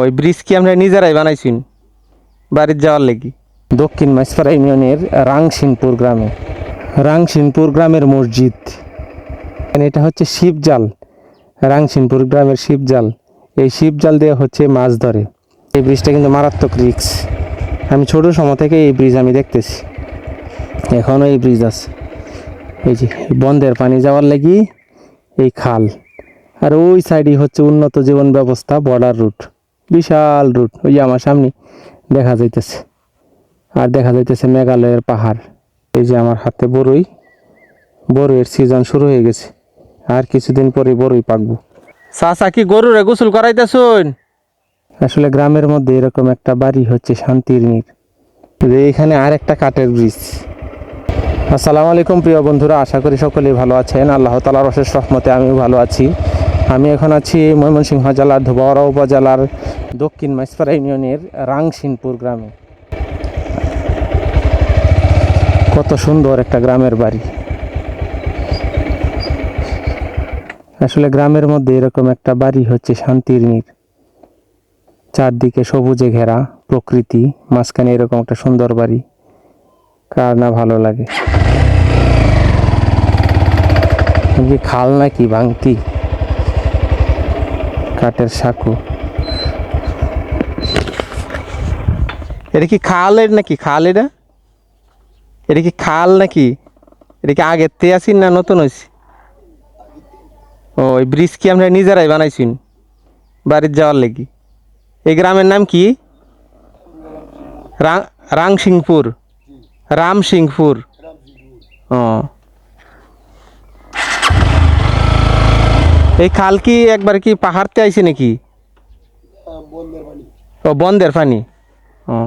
ওই ব্রিজ কি আমরা নিজেরাই বানাইছি? বাড়ির যাওয়ার লেগে। দক্ষিণ মাইসপাড়া ইউনিয়নের রাংসিনপুর গ্রামে। রাংসিনপুর গ্রামের মসজিদ। এটা হচ্ছে শিবজাল। রাংসিনপুর গ্রামের শিবজাল। এই শিবজাল দিয়ে হচ্ছে মাছ ধরে। এই ব্রিজটা কিন্তু মারাত্মক রিক্স আমি ছোট সময় থেকে এই ব্রিজ আমি দেখতেছি। এখনও এই ব্রিজ আছে। এই যে বন্ধের পানি যাওয়ার লাগি, এই খাল। আর ওই সাইডই হচ্ছে উন্নত জীবন ব্যবস্থা বর্ডার রুট বিশাল রুট ওই যে আমার সামনে দেখা যাইতেছে। আর দেখা যাইতেছে মেঘালয়ের পাহাড়। এই যে আমার হাতে বড়ই বড়ইয়ের সিজন শুরু হয়ে গেছে। আর কিছুদিন পরে বড়ই পাকবো। চাচা কি গরুরে গোসল করাইতেছুন? আসলে গ্রামের মধ্যে এরকম একটা বাড়ি হচ্ছে শান্তির নীর। যে এখানে আর একটা কাঠের ব্রিজ আসসালামু আলাইকুম প্রিয় বন্ধুরা আশা করি সকলেই ভালো আছেন। আল্লাহ তালার অশেষ রহমতে আমিও ভালো আছি। আমি এখন আছি ময়মনসিংহ জেলার ধোবাওড়া উপজেলার দক্ষিণ মাইসপাড়া ইউনিয়নের রাংসিনপুর গ্রামে। কত সুন্দর একটা গ্রামের বাড়ি। আসলে গ্রামের মধ্যে এরকম একটা বাড়ি হচ্ছে শান্তির নীর। চারদিকে সবুজে ঘেরা প্রকৃতি, মাঝখানে এরকম একটা সুন্দর বাড়ি। কার না ভালো লাগে। খাল নাকি ভাঙতি। কাঠের সাঁকু। এটা কি খালের নাকি? খাল এটা? এটা কি খাল নাকি? এটা কি আগের তে আছি না নতুন হয়েছে ওই ব্রিজ কি আমরা নিজেরাই বানাইছি বাড়ির যাওয়ার লেগে। এই গ্রামের নাম কি? রাং রাংসিংপুর রামসিংপুর ও। এই খাল কি একবার কি পাহাড়তে আইছে নাকি? ও বন্ধের পানি। ও।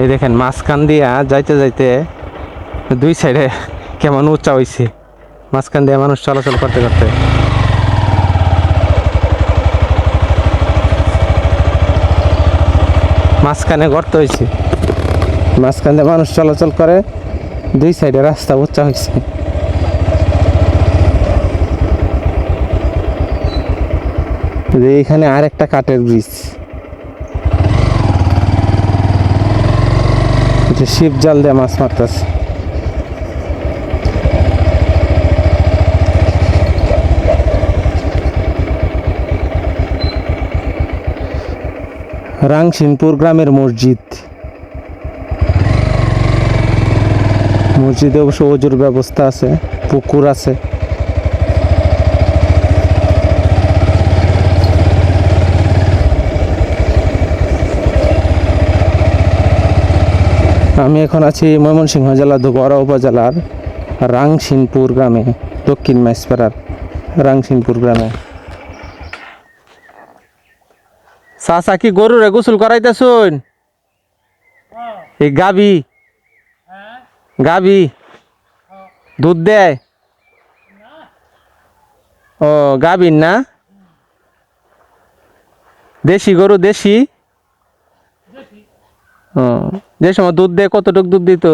এই দেখেন, মাঝখান দিয়া যাইতে যাইতে দুই সাইডে কেমন উঁচা হইছে। মাঝখান দিয়ে মানুষ চলাচল করতে করতে। মাঝখানে গর্ত হয়েছে মাঝখান দিয়ে মানুষ চলাচল করে। দুই সাইডে রাস্তা উঁচা হয়েছে এখানে আর একটা কাঠের ব্রিজ। শিব জাল দিয়ে মাছ মারতেছে। রাংসিনপুর গ্রামের মসজিদ। মসজিদে অবশ্য অজুর ব্যবস্থা আছে, পুকুর আছে। আমি এখন আছি ময়মনসিংহ জেলা ধুবড়া উপজেলার রাংসিনপুর গ্রামে, দক্ষিণ মাইসপাড়ার রাংসিনপুর গ্রামে। চাচা, কি গরুরে গোসল করাইতেছুন? এই গাবি। গাবি, দুধ দেয়? ও গাবিন না? দেশি গরু, দেশি? ও, যে সময় দুধ দেয়, কতটুক দুধ দিত?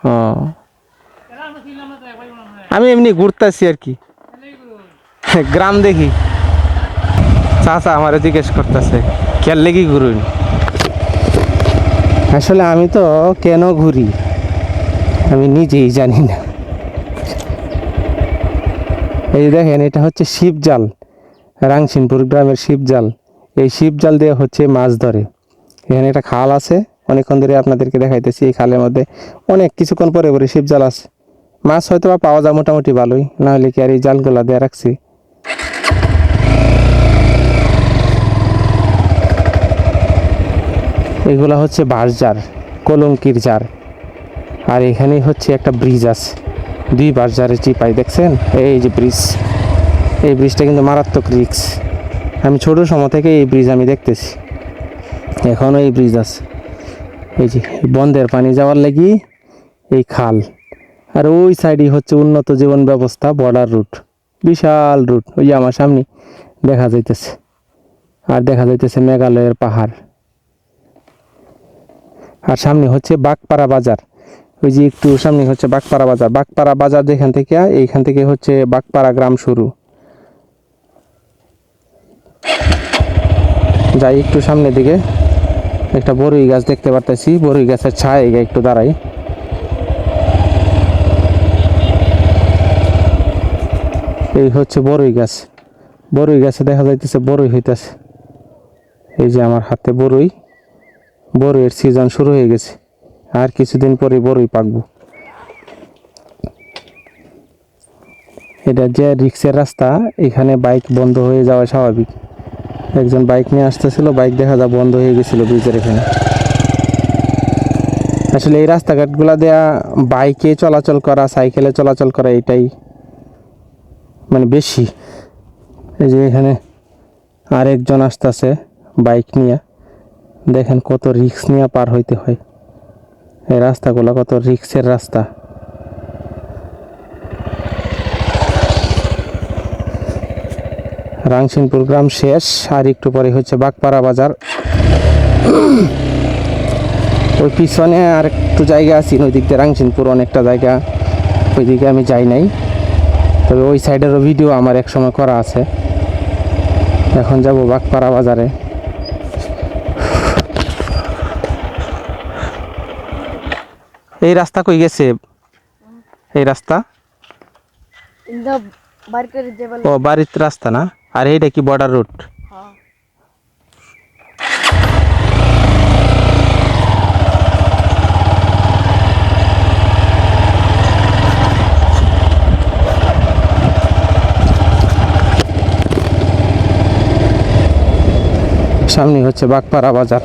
ও। আমি এমনি ঘুরতেছি আর কি। গ্রাম দেখি। চাচা আমার জিজ্ঞেস করতেছে খেললে কি ঘুরুন? আসলে আমি তো কেন ঘুরি? আমি নিজেই জানি না। এই দেখেন, এটা হচ্ছে শিবজাল, রাংসিনপুর গ্রামের শিবজাল। এই শিবজাল দিয়ে হচ্ছে মাছ ধরে। এখানে একটা খাল আছে, অনেকক্ষণ ধরে আপনাদেরকে দেখাইতেছি এই খালের মধ্যে। অনেক কিছুক্ষণ পরে পরে শিবজাল আছে। মাছ হয়তো বা পাওয়া যায় মোটামুটি ভালোই না হলে কি আর এই জালগুলা দিয়ে রাখছি? এগুলা হচ্ছে বাঁশ জার, কলঙ্কির জার। আর এখানেই হচ্ছে একটা ব্রিজ আছে। দুই বাঁশ জারের চিপাই, দেখছেন? এই যে ব্রিজ। এই ব্রিজটা কিন্তু মারাত্মক রিক্স আমি ছোট সময় থেকে এই ব্রিজ আমি দেখতেছি। এখনও এই ব্রিজ আছে। এই যে বন্ধের পানি যাওয়ার লাগি এই খাল। আর ওই সাইডই হচ্ছে উন্নত জীবন ব্যবস্থা বর্ডার রুট বিশাল রুট ওই আমার সামনে দেখা যাইতেছে। আর দেখা যাইতেছে মেঘালয়ের পাহাড়। আর সামনে হচ্ছে বাগপাড়া বাজার। ওই যে একটু সামনে হচ্ছে বাগপাড়া বাজার। বাগপাড়া বাজার যেখান থেকে, এইখান থেকে হচ্ছে বাগপাড়া গ্রাম শুরু। যাই একটু সামনের দিকে, একটা বড়ই গাছ দেখতে পারতেছি। বড়ই গাছের ছায় একটু দাঁড়াই। এই হচ্ছে বড়ই গাছ। বড়ই গাছে দেখা যাইতেছে বড়ই হইতেছে। এই যে আমার হাতে বড়ই বড়ইয়ের সিজন শুরু হয়ে গেছে। আর কিছুদিন পরে বড়ই পাকবো। এটা যে রিক্সের রাস্তা, এখানে বাইক বন্ধ হয়ে যাওয়া স্বাভাবিক। একজন বাইক নিয়ে আসতেছিল বাইক দেখা যা বন্ধ হয়ে গেছিল ব্রিজের এখানে। আসলে এই রাস্তাঘাটগুলা দেয়া বাইকে চলাচল করা সাইকেলে চলাচল করা, এটাই মানে বেশি। এই যে এখানে আরেকজন আসতেছে বাইক নিয়ে। দেখেন কত রিক্স নিয়ে পার হইতে হয়। এই রাস্তাগুলো কত রিক্সের রাস্তা। রাংসিনপুর গ্রাম শেষ, আর একটু পরে হচ্ছে বাগপাড়া বাজার। ওই পিছনে আর একটু জায়গা আছে ওই দিক দিয়ে রাংসিনপুর অনেকটা জায়গা, ওইদিকে আমি যাই নাই। তবে ওই সাইডেরও ভিডিও আমার এক সময় করা আছে। এখন যাব বাগপাড়া বাজারে। এই রাস্তা কই গেছে? এই রাস্তা? ও বাড়ির রাস্তা না? আর এইটা কি বর্ডার রুট সামনে হচ্ছে বাগপাড়া বাজার।